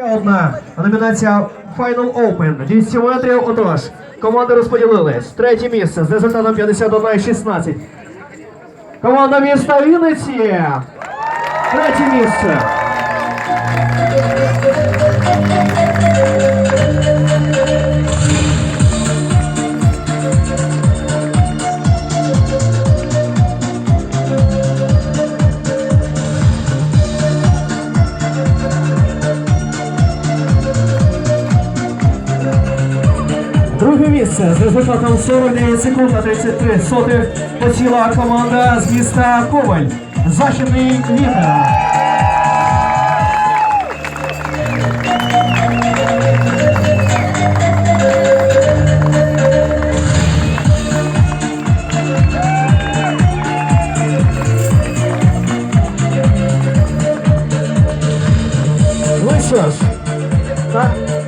Одна номінація Final Open. 200 метрів. Отож, команди розподілились. Третє місце з результатом 51-16. Команда міста Вінниці. Третє місце. Друге місце з результатом 49 секунд на 33 сотих посіла команда з міста Коваль. Західний вітер. Ну що ж, так.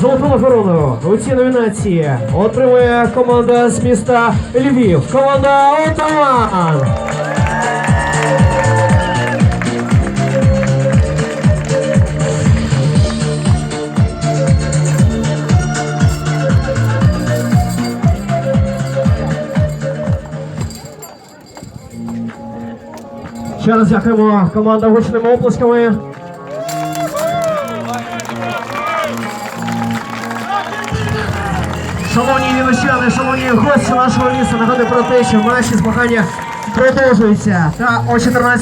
Золоту нагороду у цій номінації отримує команда з міста Львів. Команда Отаман. Ще раз дякуємо команда гучними оплесками. Шановні віночани, шановні гості нашого міста, нагадую про те, що наші змагання продовжуються. Та о 14